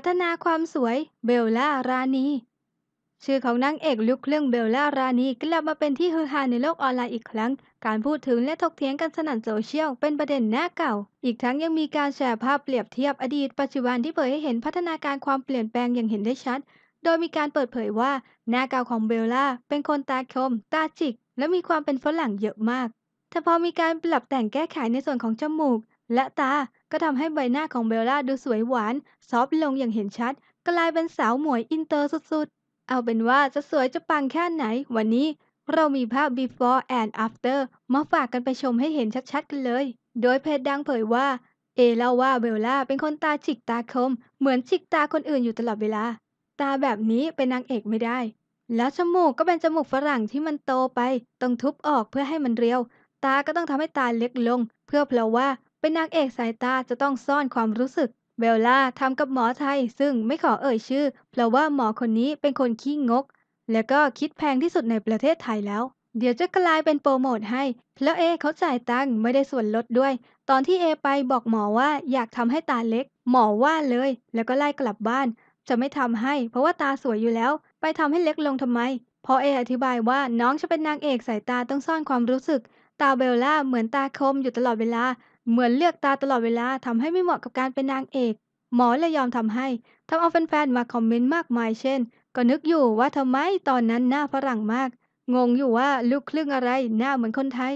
พัฒนาความสวยเบลล่ารานีชื่อของนางเอกลูกครึ่องเบลล่ารานีกลับมาเป็นที่ฮือฮาในโลกออนไลน์อีกครั้ง การพูดถึงและถกเถียงกันสนั่นโซเชียลเป็นประเด็นหน้าเก่า อีกทั้งยังมีการแชร์ภาพเปรียบเทียบอดีตปัจจุบันที่เผยให้เห็นพัฒนาการความเปลี่ยนแปลงอย่างเห็นได้ชัด โดยมีการเปิดเผยว่าหน้าเก่าของเบลล่าเป็นคนตาคม ตาจิก และมีความเป็นฝรั่งเยอะมาก แต่พอมีการปรับแต่งแก้ไขในส่วนของจมูก และตาก็ทำให้ใบหน้าของเบลล่าดูสวยหวาน ซอฟลงอย่างเห็นชัด กลายเป็นสาวหมวยอินเตอร์สุดๆ เอาเป็นว่าจะสวยจะปังแค่ไหน วันนี้เรามีภาพ before and after มาฝากกันไปชมให้เห็นชัดๆกันเลย โดยเพจดังเผยว่า เอเล่าว่าเบลล่าเป็นคนตาจิกตาคม เหมือนจิกตาคนอื่นอยู่ตลอดเวลา ตาแบบนี้เป็นนางเอกไม่ได้ แล้วจมูกก็เป็นจมูกฝรั่งที่มันโตไป ต้องทุบออกเพื่อให้มันเรียว ตาก็ต้องทำให้ตาเล็กลง เพื่อเพราะว่า เป็นนางเอกสายตาจะต้องซ่อนความรู้สึก เบลล่าทำกับหมอไทย ซึ่งไม่ขอเอ่ยชื่อ เพราะว่าหมอคนนี้เป็นคนขี้งก และก็คิดแพงที่สุดในประเทศไทยแล้ว เดี๋ยวจะกลายเป็นโปรโมทให้แล้วเอเขาจ่ายตังค์ไม่ได้ส่วนลดด้วย ตอนที่เอไปบอกหมอว่าอยากทำให้ตาเล็ก หมอว่าเลย แล้วก็ไล่กลับบ้าน จะไม่ทำให้ เพราะว่าตาสวยอยู่แล้ว ไปทำให้เล็กลงทำไมพอเออธิบายว่าน้องจะเป็นนางเอกสายตาต้องซ่อนความรู้สึก ตาเบลล่าเหมือนตาคมอยู่ตลอดเวลา เหมือนเลือกตาตลอดเวลาทำให้ไม่เหมาะกับการเป็นนางเอก หมอเลยยอมทำให้ทำเอาแฟนๆมาคอมเมนต์มากมายเช่น ก็นึกอยู่ว่าทำไมตอนนั้นหน้าฝรั่งมาก งงอยู่ว่าลูกครึ่งอะไรหน้าเหมือนคนไทย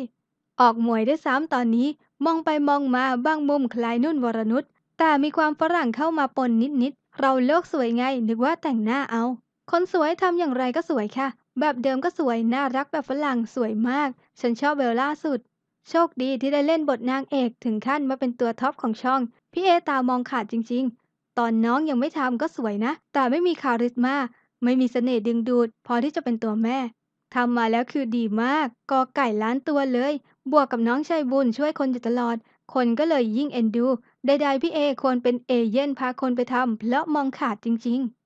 ออกหมวยได้ซ้ำตอนนี้ มองไปมองมาบางมุมคล้ายนุ่นวรนุชแต่มีความฝรั่งเข้ามาปนนิดๆเราโลกสวยไงนึกว่าแต่งหน้าเอา คนสวยทำอย่างไรก็สวยค่ะ แบบเดิมก็สวยน่ารักแบบฝรั่งสวยมาก ฉันชอบเบลล่าสุด โชคดีที่ได้เล่นบทนางเอกถึงขั้นมาเป็นตัวท็อปของช่อง พี่เอตามองขาดจริง ๆ ตอนน้องยังไม่ทำก็สวยนะ แต่ไม่มีคาริสมาไม่มีเสน่ห์ดึงดูด พอที่จะเป็นตัวแม่ทำมาแล้วคือดีมากกอไก่ล้านตัวเลย บวกกับน้องชายบุญช่วยคนอยู่ตลอด คนก็เลยยิ่งเอ็นดู ใดๆพี่เอควรเป็นเอเย่นพาคนไปทำเพราะมองขาดจริง ๆ